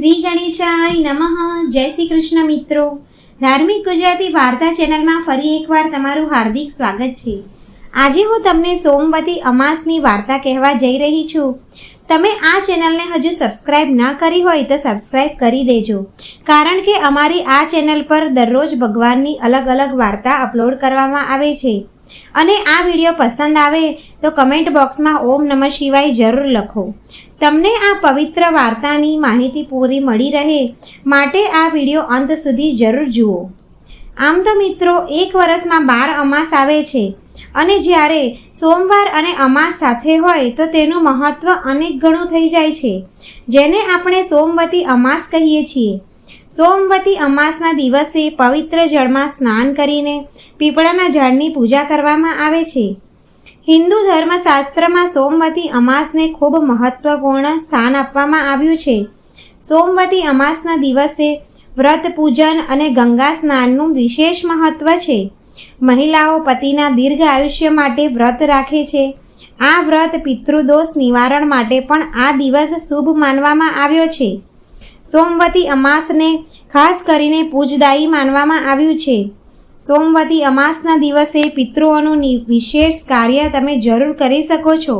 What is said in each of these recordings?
શ્રી ગણેશાય નમઃ. જય શ્રી કૃષ્ણ મિત્રો. ધાર્મિક ગુજરાતી વાર્તા ચેનલમાં ફરી એકવાર તમારું હાર્દિક સ્વાગત છે. આજે હું તમને સોમવતી અમાસની વાર્તા કહેવા જઈ રહી છું. તમે આ ચેનલને હજુ સબસ્ક્રાઇબ ન કરી હોય તો સબસ્ક્રાઇબ કરી દેજો. કારણ કે અમારી આ ચેનલ પર દરરોજ ભગવાનની અલગ અલગ વાર્તા અપલોડ કરવામાં આવે છે. અને આ વીડિયો પસંદ આવે તો કમેન્ટ બોક્સમાં ઓમ નમઃ શિવાય જરૂર લખો. તમને આ પવિત્ર વાર્તાની માહિતી પૂરી મળી રહે માટે આ વીડિયો અંત સુધી જરૂર જુઓ. આમ તો મિત્રો, એક વર્ષમાં બાર અમાસ આવે છે અને જ્યારે સોમવાર અને અમાસ સાથે હોય તો તેનું મહત્વ અનેક ગણું થઈ જાય છે. જેને આપણે સોમવતી અમાસ કહીએ છીએ. સોમવતી અમાસના દિવસે પવિત્ર જળમાં સ્નાન કરીને પીપળાના ઝાડની પૂજા કરવામાં આવે છે. હિન્દુ ધર્મશાસ્ત્રમાં સોમવતી અમાસને ખૂબ મહત્વપૂર્ણ સ્થાન આપવામાં આવ્યું છે. સોમવતી અમાસના દિવસે વ્રત પૂજન અને ગંગા સ્નાનનું વિશેષ મહત્વ છે. મહિલાઓ પતિના દીર્ઘ આયુષ્ય માટે વ્રત રાખે છે. આ વ્રત પિતૃદોષ નિવારણ માટે પણ આ દિવસ શુભ માનવામાં આવ્યો છે. સોમવતી અમાસને ખાસ કરીને પૂજદાયી માનવામાં આવ્યું છે. સોમવતી અમાસના દિવસે પિતૃઓનું વિશેષ કાર્ય તમે જરૂર કરી શકો છો.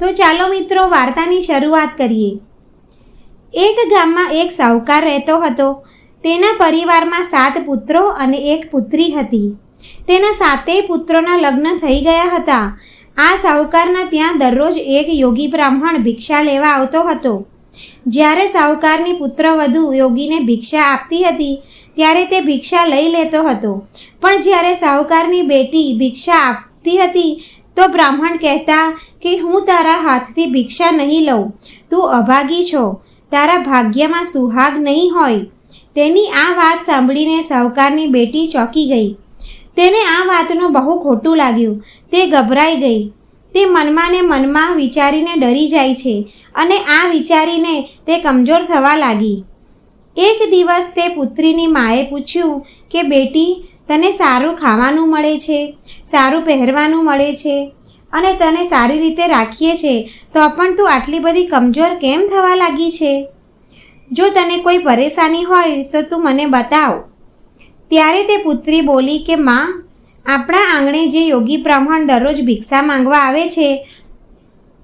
તો ચાલો મિત્રો વાર્તાની શરૂઆત કરીએ. એક ગામમાં એક સાહુકાર રહેતો હતો. તેના પરિવારમાં સાત પુત્રો અને એક પુત્રી હતી. તેના સાતેય પુત્રોના લગ્ન થઈ ગયા હતા. આ સાહુકારના ત્યાં દરરોજ એક યોગી બ્રાહ્મણ ભિક્ષા લેવા આવતો હતો. જ્યારે સાહુકારની પુત્રવધુ યોગીને ભિક્ષા આપતી હતી ત્યારે તે ભિક્ષા લઈ લેતો હતો. પણ જ્યારે સાહુકારની બેટી ભિક્ષા આપતી હતી, તો બ્રાહ્મણ કહેતા કે, હું તારા હાથથી ભિક્ષા નહીં લઉં. તું અભાગી છો. તારા ભાગ્યમાં સુહાગ નહીં હોય. તેની આ વાત સાંભળીને સાહુકારની બેટી ચોંકી ગઈ. તેને આ વાતનું બહુ ખોટું લાગ્યું. તે ગભરાઈ ગઈ. તે મનમાં ને મનમાં વિચારીને ડરી જાય છે અને આ વિચારીને તે કમજોર થવા લાગી. એક દિવસ તે પુત્રીની માએ પૂછ્યું કે, બેટી, તને સારું ખાવાનું મળે છે, સારું પહેરવાનું મળે છે અને તને સારી રીતે રાખીએ છે, તો પણ તું આટલી બધી કમજોર કેમ થવા લાગી છે? જો તને કોઈ પરેશાની હોય, તો તું મને બતાવ. ત્યારે તે પુત્રી બોલી કે, માં, આપણા આંગણે જે યોગી બ્રાહ્મણ દરરોજ ભિક્ષા માંગવા આવે છે,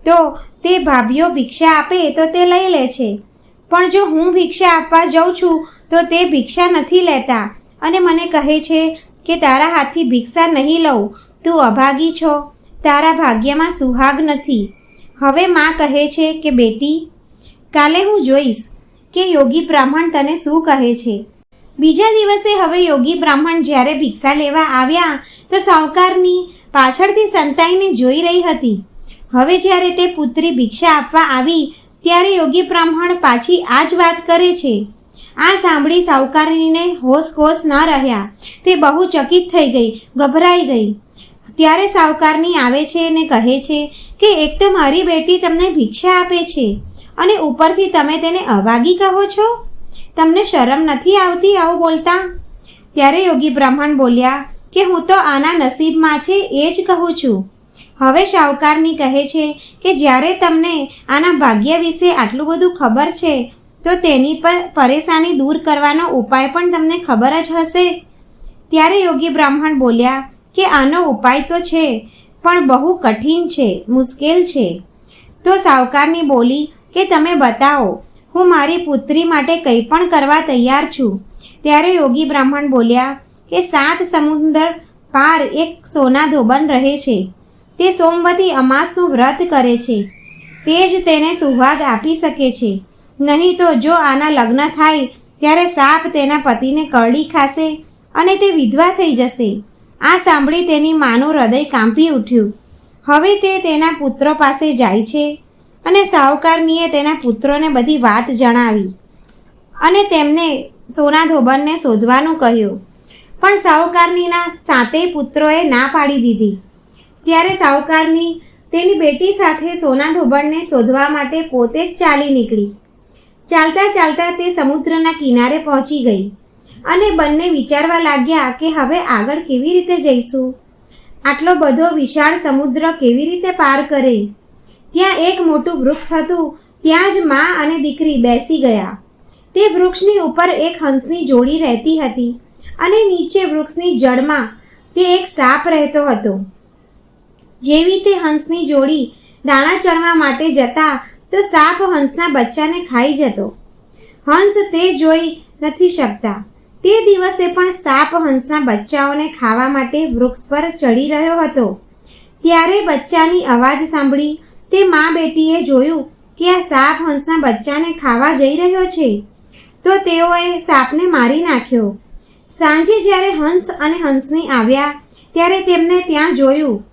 તો તે ભાભીઓ ભિક્ષા આપે તો તે લઈ લે છે. પણ જો હું ભિક્ષા આપવા જાઉં છું, તો તે ભિક્ષા નથી લેતા. અને મને કહે છે કે તારા હાથથી ભિક્ષા નહીં લઉં, તું અભાગી છો. તારા ભાગ્યમાં સુહાગ નથી. હવે માં કહે છે કે, બેટી, કાલે હું જોઈશ કે યોગી બ્રાહ્મણ તને શું કહે છે. બીજા દિવસે હવે યોગી બ્રાહ્મણ જ્યારે ભિક્ષા લેવા આવ્યા, તો સાવકારની પાછળથી સંતાઈને જોઈ રહી હતી. હવે જ્યારે તે પુત્રી ભિક્ષા આપવા આવી ત્યારે યોગી બ્રાહ્મણ પાછી આ જ વાત કરે છે. આ સાંભળી સાવકારીને હોશ હોશ ન રહ્યા. તે બહુ ચકિત થઈ ગઈ, ગભરાઈ ગઈ. ત્યારે સાવકારની આવે છે અને કહે છે કે, એક તો મારી બેટી તમને ભિક્ષા આપે છે અને ઉપરથી તમે તેને અવાગી કહો છો? તમને શરમ નથી આવતી આવું બોલતા? ત્યારે યોગી બ્રાહ્મણ બોલ્યા કે, હું તો આના નસીબમાં છે, એ જ કહું છું. હવે શાહુકારની કહે છે કે જ્યારે તમને આના ભાગ્ય વિશે આટલું બધું ખબર છે, તો તેની પર પરેશાની દૂર કરવાનો ઉપાય પણ તમને ખબર જ હશે. ત્યારે યોગી બ્રાહ્મણ બોલ્યા કે આનો ઉપાય તો છે, પણ બહુ કઠિન છે, મુશ્કેલ છે. તો સાવકારની બોલી કે તમે બતાવો, હું મારી પુત્રી માટે કંઈ પણ કરવા તૈયાર છું. ત્યારે યોગી બ્રાહ્મણ બોલ્યા કે સાત સમુદ્ર પાર એક સોના ધોબન રહે છે. તે સોમવતી અમાસનું વ્રત કરે છે. તે જ તેને સુભાગ આપી શકે છે. નહીં તો જો આના લગ્ન થાય, ત્યારે સાપ તેના પતિને કરડી ખાશે અને તે વિધવા થઈ જશે. આ સાંભળી તેની માનું હૃદય કાંપી ઉઠ્યું. હવે તે તેના પુત્રો પાસે જાય છે અને સાહુકારનીએ તેના પુત્રોને બધી વાત જણાવી અને તેમને સોના ધોબનને શોધવાનું કહ્યું. પણ સાહુકારનીના સાતેય પુત્રોએ ના પાડી દીધી. ત્યારે સાહુકારની તેની બેટી સાથે સોના ઢોબણને શોધવા માટે પોતે જ ચાલી નીકળી. ચાલતા ચાલતા તે સમુદ્રના કિનારે પહોંચી ગઈ અને બંને વિચારવા લાગ્યા કે હવે આગળ કેવી રીતે જઈશું? આટલો બધો વિશાળ સમુદ્ર કેવી રીતે પાર કરે? ત્યાં એક મોટું વૃક્ષ હતું, ત્યાં જ મા અને દીકરી બેસી ગયા. તે વૃક્ષની ઉપર એક હંસની જોડી રહેતી હતી અને નીચે વૃક્ષની જડમાં તે એક સાપ રહેતો હતો. જેવી તે હંસની જોડી દાણા ચણવા માટે જતા, તો સાપ હંસના બચ્ચાને ખાઈ જતો. હંસ તે જોઈ નથી શકતા. તે દિવસે પણ સાપ હંસના બચ્ચાઓને ખાવા માટે વૃક્ષ પર ચડી રહ્યો હતો. ત્યારે બચ્ચાની અવાજ સાંભળી તે મા બેટીએ જોયું કે આ સાપ હંસના બચ્ચાને ખાવા જઈ રહ્યો છે, તો તેઓએ સાપને મારી નાખ્યો. સાંજે જ્યારે હંસ અને હંસની આવ્યા, ત્યારે તેમને ત્યાં જોયું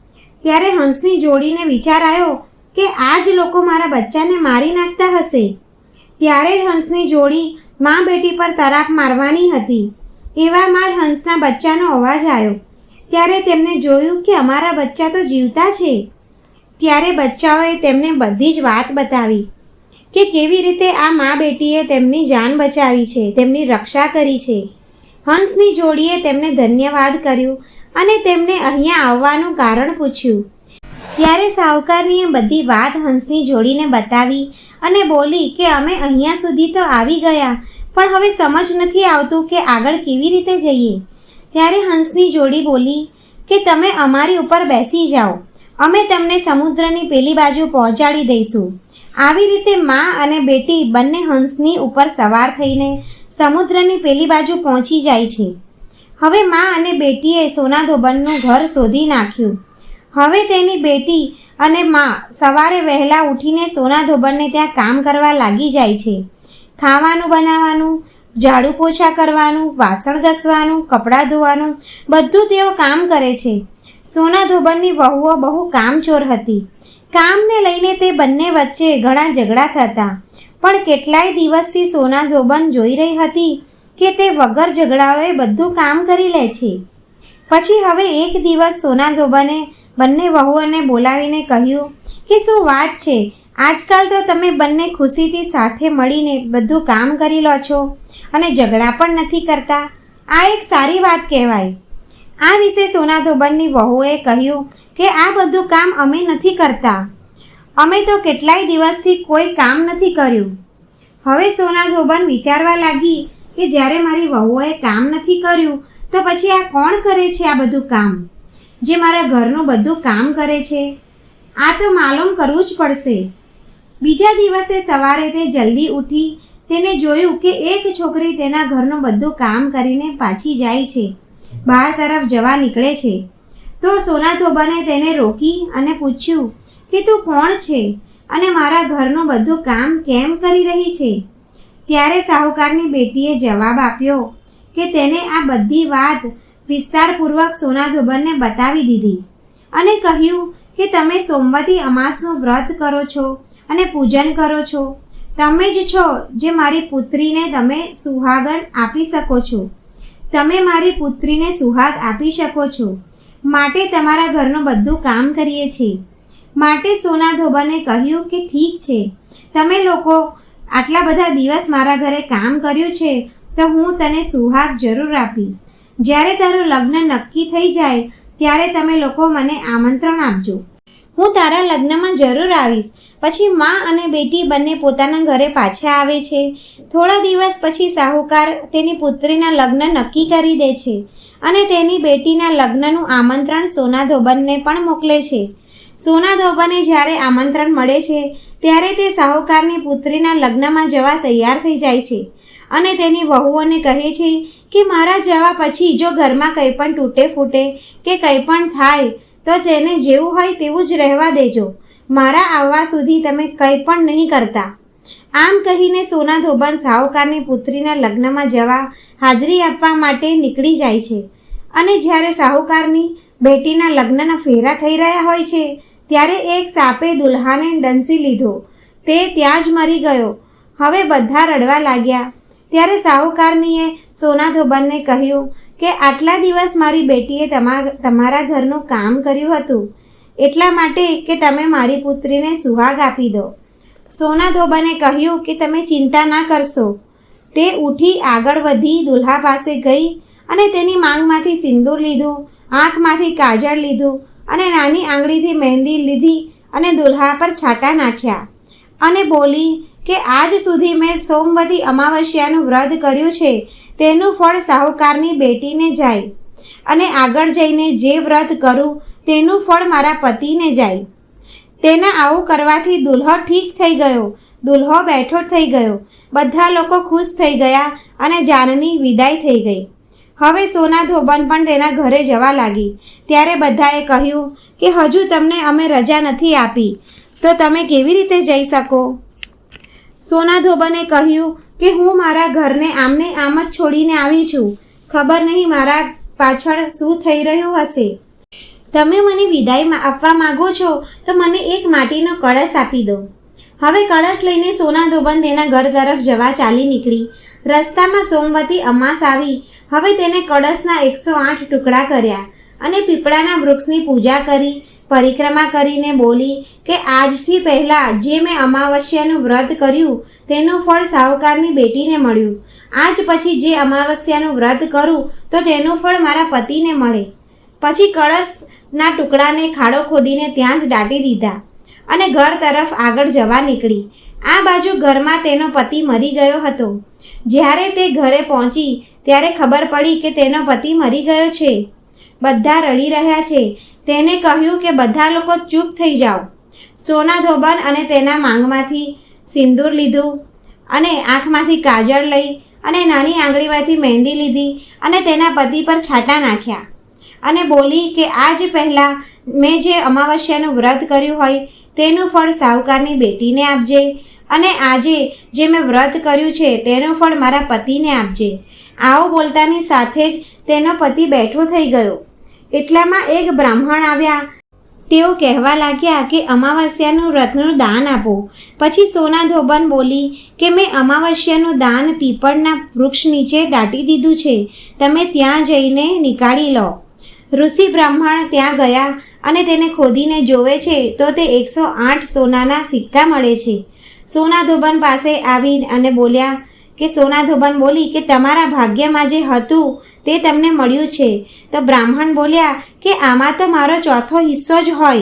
ત્યારે હંસની જોડીને વિચાર આવ્યો કે આ જ લોકો મારા બચ્ચાને મારી નાખતા હશે. ત્યારે જ હંસની જોડી મા બેટી પર તરાપ મારવાની હતી. એવામાં જ હંસના બચ્ચાનો અવાજ આવ્યો. ત્યારે તેમને જોયું કે અમારા બચ્ચા તો જીવતા છે. ત્યારે બચ્ચાઓએ તેમને બધી જ વાત બતાવી કે કેવી રીતે આ મા બેટીએ તેમની જાન બચાવી છે, તેમની રક્ષા કરી છે. હંસની જોડીએ તેમને ધન્યવાદ કર્યું અને તેમને અહીંયા આવવાનું કારણ પૂછ્યું. ત્યારે સાવકારીએ બધી વાત હંસની જોડીને બતાવી અને બોલી કે અમે અહીંયા સુધી તો આવી ગયા, પણ હવે સમજ નથી આવતું કે આગળ કેવી રીતે જઈએ. ત્યારે હંસની જોડી બોલી કે તમે અમારી ઉપર બેસી જાઓ. અમે તમને સમુદ્રની પેલી બાજુ પહોંચાડી દઈશું. આવી રીતે મા અને બેટી બંને હંસની ઉપર સવાર થઈને સમુદ્રની પેલી બાજુ પહોંચી જાય છે. હવે મા અને બેટીએ સોના ધોબણનું ઘર શોધી નાખ્યું. હવે તેની બેટી અને મા સવારે વહેલા ઉઠીને સોના ધોબણને ત્યાં કામ કરવા લાગી જાય છે. ખાવાનું બનાવવાનું, ઝાડુ પોછા કરવાનું, વાસણ ઘસવાનું, કપડાં ધોવાનું, બધું તેઓ કામ કરે છે. સોના ધોબણની વહુઓ બહુ કામચોર હતી. કામને લઈને તે બંને વચ્ચે ઘણા ઝઘડા થતા. પણ કેટલાય દિવસથી સોના ધોબન જોઈ રહી હતી કે તે વગર ઝઘડાઓએ બધું કામ કરી લે છે. પછી હવે એક દિવસ સોના ધોબને, બંને વહુઓને બોલાવીને કહ્યું કે શું વાત છે? આજકાલ તો તમે બંને ખુશીથી સાથે મળીને બધું કામ કરી લો છો અને ઝઘડા પણ નથી કરતા. આ એક સારી વાત કહેવાય. આ વિશે સોના ધોબનની વહુએ કહ્યું કે આ બધું કામ અમે નથી કરતા. અમે તો કેટલાય દિવસથી કોઈ કામ નથી કર્યું. હવે સોના ધોબન વિચારવા લાગી કે જ્યારે મારી વહુએ કામ નથી કર્યું, તો પછી આ કોણ કરે છે આ બધું કામ? જે મારા ઘરનું બધું કામ કરે છે? આ તો માલુમ કરવું જ પડશે. બીજા દિવસે સવારે તે જલ્દી ઉઠી તેને જોયું કે એક છોકરી તેના ઘરનું બધું કામ કરીને પાછી જાય છે. બહાર તરફ જવા નીકળે છે. તો સોના થોબાને તેને રોકી અને પૂછ્યું કે તું કોણ છે? અને મારા ઘરનું બધું કામ કેમ કરી રહી છે? ત્યારે સાહુકારની બેટીએ જવાબ આપ્યો કે તેને આ બધી વાત વિસ્તારપૂર્વક સોના ધોબરને બતાવી દીધી અને કહ્યું કે તમે સોમવતી અમાસનું વ્રત કરો છો અને પૂજન કરો છો. તમે જ છો જે મારી પુત્રીને તમે સુહાગણ આપી શકો છો. તમે મારી પુત્રીને સુહાગ આપી શકો છો. માટે તમારા ઘરનું બધું કામ કરીએ છીએ. માટે સોના ધોબરને કહ્યું કે ઠીક છે. તમે લોકો આટલા બધા દિવસ મારા ઘરે કામ કર્યું છે, તો હું તને સુહાગ જરૂર આપીશ. જ્યારે તારું લગ્ન નક્કી થઈ જાય, ત્યારે તમે લોકો મને આમંત્રણ આપજો. હું તારા લગ્નમાં જરૂર આવીશ. પછી માં અને બેટી બંને પોતાના ઘરે પાછા આવે છે. થોડા દિવસ પછી સાહુકાર તેની પુત્રીના લગ્ન નક્કી કરી દે છે અને તેની બેટીના લગ્નનું આમંત્રણ સોના ધોબનને પણ મોકલે છે. સોના ધોબને જ્યારે આમંત્રણ મળે છે ત્યારે તે સાહુકારની પુત્રીના લગ્નમાં જવા તૈયાર થઈ જાય છે. અને તેની વહુઓને કહે છે કે મારા જવા પછી જો ઘરમાં કંઈ પણ તૂટે ફૂટે કે કંઈ પણ થાય, તો તેને જેવું હોય તેવું જ રહેવા દેજો. મારા આવવા સુધી તમે કંઈ પણ નહીં કરતા. આમ કહીને સોના ધોબન સાહુકારની પુત્રીના લગ્નમાં જવા હાજરી આપવા માટે નીકળી જાય છે. અને જ્યારે સાહુકારની બેટીના લગ્નના ફેરા થઈ રહ્યા હોય છે ત્યારે એક સાપે દુલ્હાને ડંસી લીધો. તે ત્યાં જ મરી ગયો. હવે બધા રડવા લાગ્યા. ત્યારે સાહુકારનીએ સોના ધોબનને કહ્યું કે આટલા દિવસ મારી બેટીએ તમા- તમારા ઘરનું કામ કર્યું હતું. એટલા માટે કે તમે મારી પુત્રીને સુહાગ આપી દો. સોના ધોબાને કહ્યું કે તમે ચિંતા ના કરશો. તે ઉઠી આગળ વધી દુલ્હા પાસે ગઈ અને તેની માંગમાંથી સિંદૂર લીધું, આંખમાંથી કાજળ લીધું અને નાની આંગળીથી મહેંદી લીધી અને દુલ્હા પર છાંટા નાખ્યા. અને બોલી કે આજ સુધી મેં સોમવતી અમાવસ્યાનું વ્રત કર્યું છે, તેનું ફળ સાહુકારની બેટીને જાય. અને આગળ જઈને જે વ્રત કરું, તેનું ફળ મારા પતિને જાય. તેના આવું કરવાથી દુલ્હો ઠીક થઈ ગયો, દુલ્હો બેઠો થઈ ગયો. બધા લોકો ખુશ થઈ ગયા અને જાનની વિદાય થઈ ગઈ. હવે સોના ધોબન પણ તેના ઘરે જવા લાગી. ત્યારે બધાએ કહ્યું કે હજુ તમને અમે રજા નથી આપી. તો તમે કેવી રીતે જઈ શકો? સોના ધોબને કહ્યું કે હું મારા ઘરને આમને આમ જ છોડીને આવી છું. ખબર નહીં મારા પાછળ શું થઈ રહ્યું હશે. તમે મને વિદાય આપવા માંગો છો તો મને એક માટીનો કળશ આપી દો. હવે કળશ લઈને સોના ધોબન તેના ઘર તરફ જવા ચાલી નીકળી. રસ્તામાં સોમવતી અમાસ આવી હવે તેને કળશના એકસો આઠ ટુકડા કર્યા અને પીપળાના વૃક્ષની પૂજા કરી, પરિક્રમા કરીને બોલી કે આજથી પહેલાં જે મેં અમાવસ્યાનું વ્રત કર્યું, તેનું ફળ સાહુકારની બેટીને મળ્યું. આજ પછી જે અમાવસ્યાનું વ્રત કરું, તો તેનું ફળ મારા પતિને મળે. પછી કળશના ટુકડાને ખાડો ખોદીને ત્યાં જ દાટી દીધા અને ઘર તરફ આગળ જવા નીકળી. આ બાજુ ઘરમાં તેનો પતિ મરી ગયો હતો. જ્યારે તે ઘરે પહોંચી, ત્યારે ખબર પડી કે તેનો પતિ મરી ગયો છે. બધા રડી રહ્યા છે. તેને કહ્યું કે બધા લોકો ચૂપ થઈ જાઓ. સોના ધોબન અને તેના માંગમાંથી સિંદૂર લીધું અને આંખમાંથી કાજળ લઈ અને નાની આંગળીમાંથી મહેંદી લીધી અને તેના પતિ પર છાંટા નાખ્યા અને બોલી કે આજ પહેલાં મેં જે અમાવસ્યાનું વ્રત કર્યું હોય, તેનું ફળ સાહુકારની બેટીને આપજે. અને આજે જે મેં વ્રત કર્યું છે, તેનું ફળ મારા પતિને આપજે. આવો બોલતાની સાથે જ તેનો પતિ બેઠો થઈ ગયો. એટલામાં એક બ્રાહ્મણ આવ્યા. તેઓ કહેવા લાગ્યા કે અમાવસ્યાનું વ્રતનું દાન આપો. પછી સોના ધોબન બોલી કે મેં અમાવસ્યાનું દાન પીપળના વૃક્ષ નીચે દાટી દીધું છે. તમે ત્યાં જઈને નીકાળી લો. ઋષિ બ્રાહ્મણ ત્યાં ગયા અને તેને ખોદીને જોવે છે, તો તે એકસો આઠ સોનાના સિક્કા મળે છે. સોના ધોબન પાસે આવી અને બોલ્યા કે, સોના ધોબન બોલી કે, તમારા ભાગ્યમાં જે હતું તે તમને મળ્યું છે. તો બ્રાહ્મણ બોલ્યા કે, આમાં તો મારો ચોથો હિસ્સો જ હોય.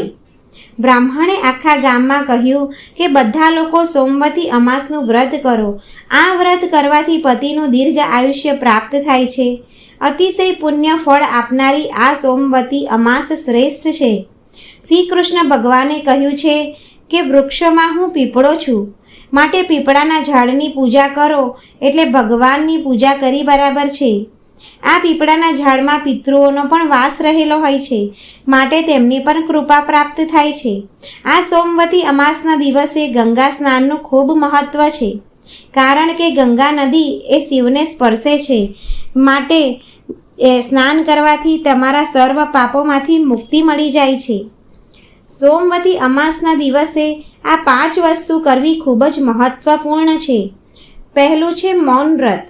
બ્રાહ્મણે આખા ગામમાં કહ્યું કે, બધા લોકો સોમવતી અમાસનું વ્રત કરો. આ વ્રત કરવાથી પતિનું દીર્ઘ આયુષ્ય પ્રાપ્ત થાય છે. અતિશય પુણ્ય ફળ આપનારી આ સોમવતી અમાસ શ્રેષ્ઠ છે. શ્રી કૃષ્ણ ભગવાને કહ્યું છે કે વૃક્ષમાં હું પીપળો છું? માટે પીપળાના ઝાડની પૂજા કરો, એટલે ભગવાનની પૂજા કરી બરાબર છે. આ પીપળાના ઝાડમાં પિતૃઓનો પણ વાસ રહેલો હોય છે. માટે તેમની પણ કૃપા પ્રાપ્ત થાય છે. આ સોમવતી અમાસના દિવસે ગંગા સ્નાનનું ખૂબ મહત્વ છે. કારણ કે ગંગા નદી એ શિવને સ્પર્શે છે. માટે સ્નાન કરવાથી તમારા સર્વ પાપોમાંથી મુક્તિ મળી જાય છે. સોમવતી અમાસના દિવસે આ પાંચ વસ્તુ કરવી ખૂબ જ મહત્વપૂર્ણ છે. પહેલું છે મૌન વ્રત,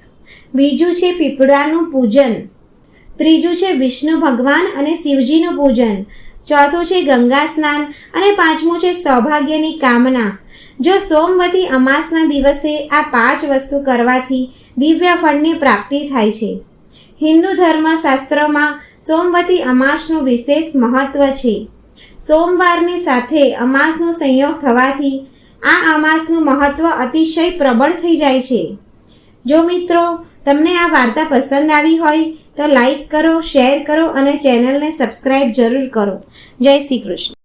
બીજું છે પીપળાનું પૂજન, ત્રીજું છે વિષ્ણુ ભગવાન અને શિવજીનું પૂજન, ચોથું છે ગંગા સ્નાન અને પાંચમું છે સૌભાગ્યની કામના. જો સોમવતી અમાસના દિવસે આ પાંચ વસ્તુ કરવાથી દિવ્ય ફળની પ્રાપ્તિ થાય છે. હિન્દુ ધર્મશાસ્ત્રમાં સોમવતી અમાસનું વિશેષ મહત્વ છે. સોમવારની સાથે અમાસનો સંયોગ થવાથી આ અમાસનું મહત્વ અતિશય પ્રબળ થઈ જાય છે. જો મિત્રો તમને આ વાર્તા પસંદ આવી હોય, તો લાઈક કરો, શેર કરો અને ચેનલને સબસ્ક્રાઈબ જરૂર કરો. જય શ્રી કૃષ્ણ.